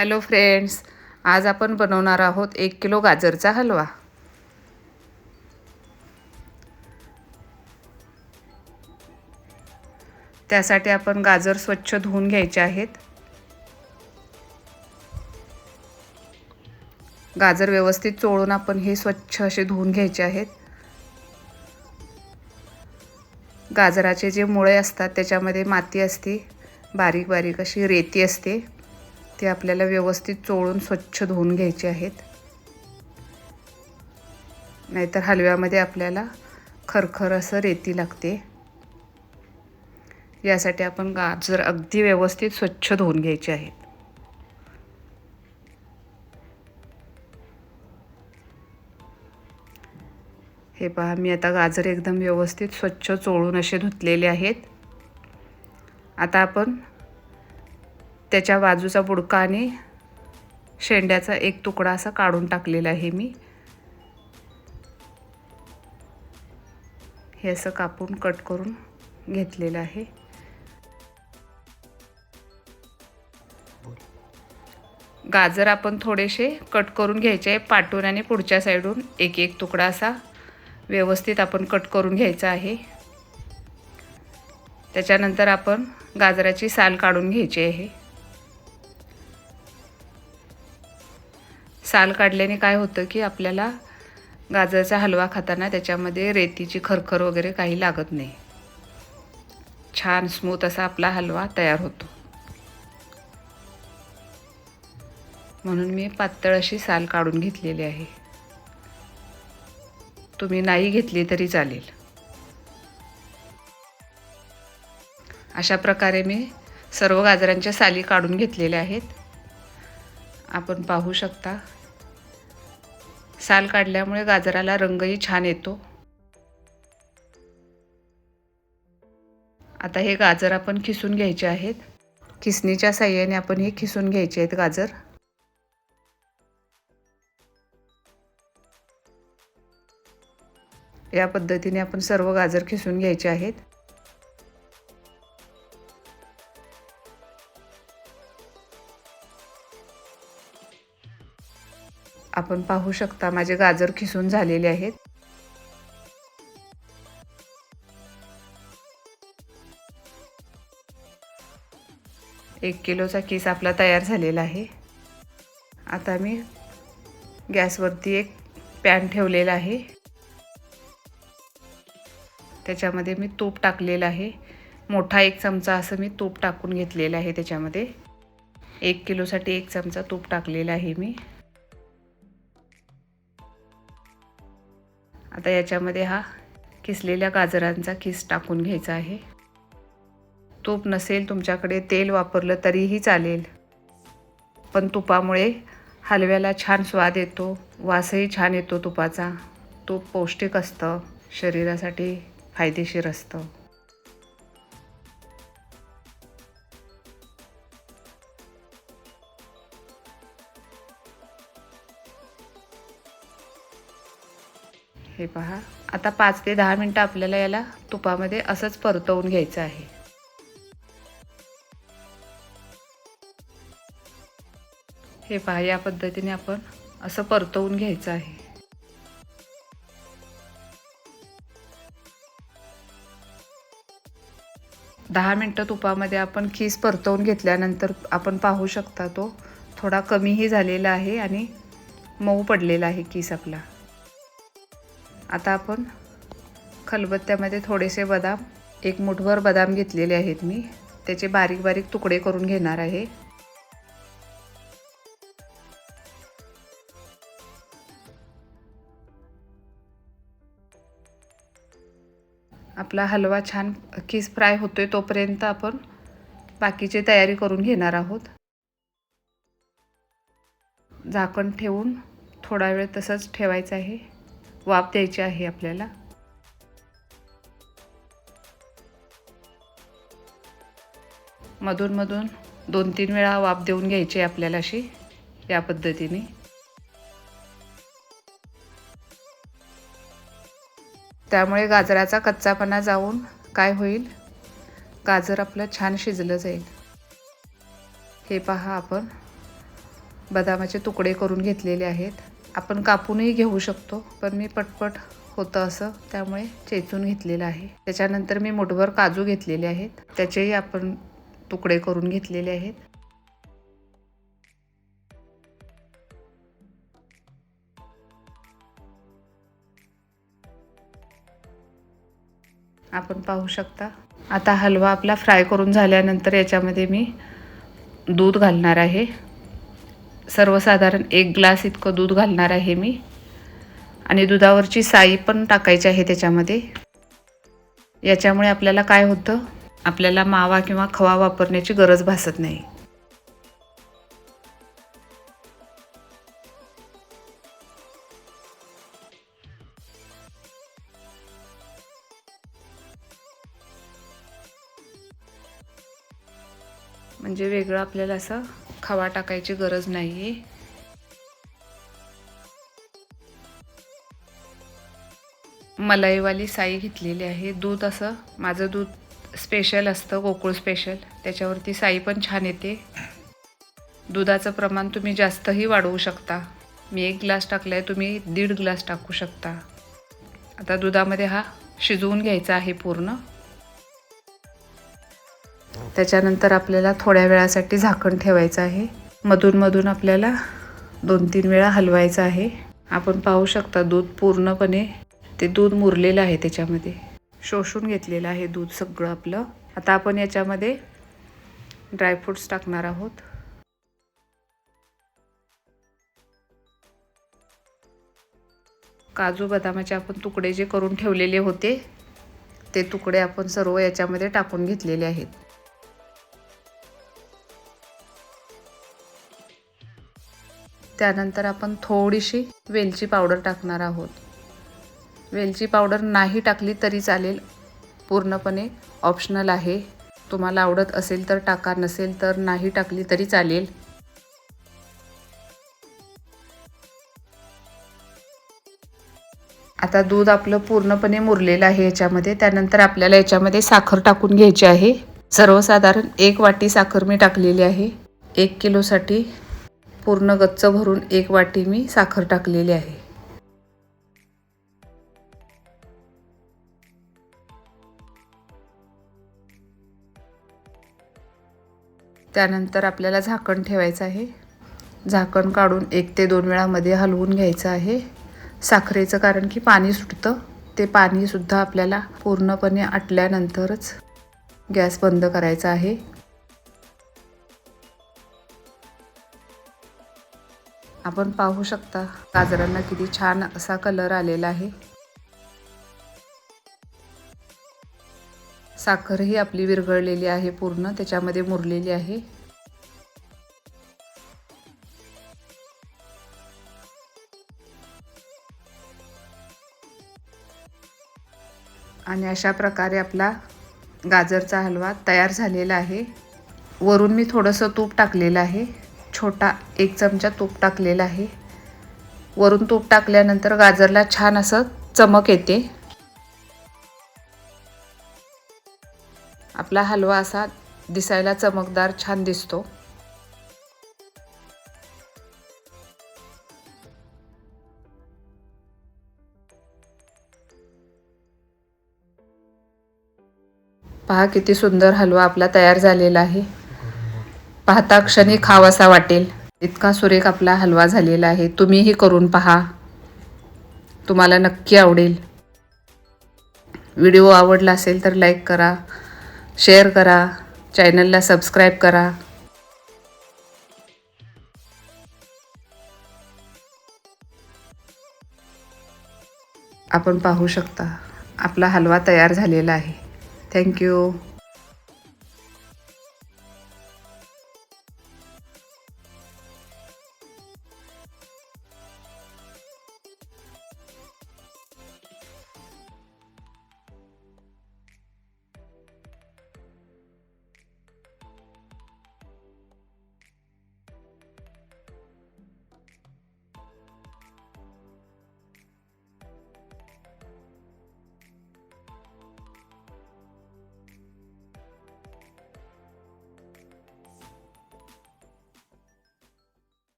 Hello friends आज आपण बनवणार आहोत एक किलो गाजरचा हलवा. त्यासाठी आपण गाजर स्वच्छ धुवून घ्यायचे आहेत. गाजर व्यवस्थित चोळून आपण हे स्वच्छ असे धुवून घ्यायचे आहेत. गाजराचे जे मुळे असतात त्याच्यामध्ये माती असते बारीक बारीक अशी रेती असते. ते आपल्याला व्यवस्थित चोळून स्वच्छ धुवून घ्यायचे आहेत. नाहीतर हलव्यामध्ये आपल्याला खरखर असं रेती लागते. यासाठी आपण गाजर अगदी व्यवस्थित स्वच्छ धुवून घ्यायचे आहेत. हे पहा मी आता गाजर एकदम व्यवस्थित स्वच्छ चोळून असे धुतलेले आहेत. आता आपण त्याच्या बाजूचा बुडका आणि शेंड्याचा एक तुकडा असा काढून टाकलेला आहे मी. हे असं कापून कट करून घेतलेलं आहे. गाजर आपण थोडेसे कट करून घ्यायचे आहे. पाटून आणि पुढच्या साईडून एक एक तुकडा असा व्यवस्थित आपण कट करून घ्यायचा आहे. त्याच्यानंतर आपण गाजराची साल काढून घ्यायची आहे. साल काढल्याने काय होतं की आपल्याला गाजराचा हलवा खाताना त्याच्यामध्ये रेतीची खरखर वगैरे काही लागत नाही. छान स्मूथ असा आपला हलवा तयार होतो. म्हणून मी पातळ अशी साल काढून घेतलेली आहे. तुम्ही नाही घेतली तरी चालेल. अशा प्रकारे मी सर्व गाजरांच्या साली काढून घेतलेल्या आहेत. आपण पाहू शकता साल काढल्यामुळे गाजराला रंगही छान येतो. आता हे गाजर आपण खिसून घ्यायचे आहेत. खिसणीच्या साह्याने आपण हे खिसून घ्यायचे आहेत गाजर. या पद्धतीने आपण सर्व गाजर खिसून घ्यायचे आहेत. आपण पाहू शकता माझे गाजर खिसून झालेले आहेत. एक किलोचा किस आपला तयार झालेला आहे. आता मी गॅसवरती एक पॅन ठेवलेला आहे. त्याच्यामध्ये मी तूप टाकलेलं आहे. मोठा एक चमचा असं मी तूप टाकून घेतलेलं आहे त्याच्यामध्ये. एक किलोसाठी एक चमचा तूप टाकलेला आहे मी. आता याच्यामध्ये हा किसलेल्या गाजरांचा किस टाकून घ्यायचा आहे. तूप नसेल तुमच्याकडे तेल वापरलं तरीही चालेल. पण तुपामुळे हलव्याला छान स्वाद येतो वासही छान येतो तुपाचा. तूप पौष्टिक असतं शरीरासाठी फायदेशीर असतं. हे पहा. आता पाच ते दहा मिनटं आपल्याला याला तुपामध्ये असंच परतवून घ्यायचं आहे. हे पहा या पद्धतीने आपण असं परतवून घ्यायचं आहे. दहा मिनटं तुपामध्ये आपण खीस परतवून घेतल्यानंतर आपण पाहू शकता तो थोडा कमीही झालेला आहे आणि मऊ पडलेला आहे कीस आपला. आता आपण खलबत्त्यामध्ये थोडेसे बदाम एक मुठभर बदाम घेतलेले आहेत मी. त्याचे बारीक बारीक तुकडे करून घेणार आहे. आपला हलवा छान किस फ्राय होतोय तोपर्यंत आपण बाकीची तयारी करून घेणार आहोत. झाकण ठेवून थोडा वेळ तसंच ठेवायचं आहे. वाफ द्यायची आहे आपल्याला. मधून दोन तीन वेळा वाफ देऊन घ्यायची आपल्याला अशी या पद्धतीने. त्यामुळे गाजराचा कच्चापणा जाऊन काय होईल? गाजर आपलं छान शिजलं जाईल. हे पहा आपण. बदामाचे तुकडे करून घेतलेले आहेत. आपण कापूनही घेऊ शकतो पण मी पटपट होतं असं त्यामुळे चेचून घेतलेलं आहे. त्याच्यानंतर मी मोठभर काजू घेतलेले आहेत. त्याचेही आपण तुकडे करून घेतलेले आहेत. आपण पाहू शकता. आता हलवा आपला फ्राय करून झाल्यानंतर याच्यामध्ये मी दूध घालणार आहे. सर्वसाधारण एक ग्लास इतकं दूध घालणार आहे मी. आणि दुधावरची साई पण टाकायची आहे त्याच्यामध्ये. याच्यामुळे आपल्याला काय होतं? आपल्याला मावा किंवा खवा वापरण्याची गरज भासत नाही. म्हणजे वेगळं आपल्याला असं खवा टाकायची गरज नाही आहे मलाईवाली साई घेतलेली आहे. दूध असं माझं दूध स्पेशल असतं गोकुळ स्पेशल त्याच्यावरती साई पण छान येते. दुधाचं प्रमाण तुम्ही जास्तही वाढवू शकता. मी एक ग्लास टाकला आहे तुम्ही दीड ग्लास टाकू शकता. आता दुधामध्ये हा शिजवून घ्यायचा आहे पूर्ण. त्याच्यानंतर आपल्याला थोड्या वेळासाठी झाकण ठेवायचं आहे. मधून मधून आपल्याला दोन तीन वेळा हलवायचं आहे. आपण पाहू शकता दूध पूर्णपणे ते दूध मुरलेलं आहे त्याच्यामध्ये. शोषून घेतलेलं आहे दूध सगळं आपलं. आता आपण याच्यामध्ये ड्रायफ्रूट्स टाकणार आहोत. काजू बदामाचे आपण तुकडे जे करून ठेवलेले होते ते तुकडे आपण सर्व याच्यामध्ये टाकून घेतलेले आहेत. त्यानंतर आपण थोडीशी वेलची पावडर टाकणार आहोत. वेलची पावडर नाही टाकली तरी चालेल. पूर्णपणे ऑप्शनल आहे. तुम्हाला आवडत असेल तर टाका नसेल तर नाही टाकली तरी चालेल. आता दूध आपलं पूर्णपणे मुरलेलं आहे याच्यामध्ये. त्यानंतर आपल्याला याच्यामध्ये साखर टाकून घ्यायची आहे. सर्वसाधारण एक वाटी साखर मी टाकलेली आहे. एक किलोसाठी पूर्ण गच्च भरून एक वाटी मी साखर टाकलेली आहे. त्यानंतर आपल्याला झाकण ठेवायचं आहे. झाकण काढून एक ते दोन वेळामध्ये हलवून घ्यायचं आहे. साखरेचं कारण की पाणी सुटतं. ते पाणीसुद्धा आपल्याला पूर्णपणे आटल्यानंतरच गॅस बंद करायचा आहे. आपण पाहू शकता गाजरांना किती छान असा कलर आलेला आहे. साखर ही आपली विरघळलेली आहे पूर्ण त्याच्यामध्ये मुरलेली आहे. आणि अशा प्रकारे आपला गाजरचा हलवा तयार झालेला आहे. वरून मी थोडंसं तूप टाकलेलं आहे. छोटा एक चमचा तूप टाकलेला आहे. वरून तूप टाकल्यानंतर गाजरला छान असं चमक येते. आपला हलवा असा दिसायला चमकदार छान दिसतो. पहा किती सुंदर हलवा आपला तयार झालेला आहे. पाहता क्षणी खावासा वाटेल. इतका सुरेख आपला हलवा झालेला आहे. तुम्हीही करून पहा. तुम्हाला नक्की आवडेल. व्हिडिओ आवडला असेल तर लाईक करा शेअर करा चॅनलला सबस्क्राईब करा. आपण पाहू शकता. आपला हलवा तयार झालेला आहे. थँक्यू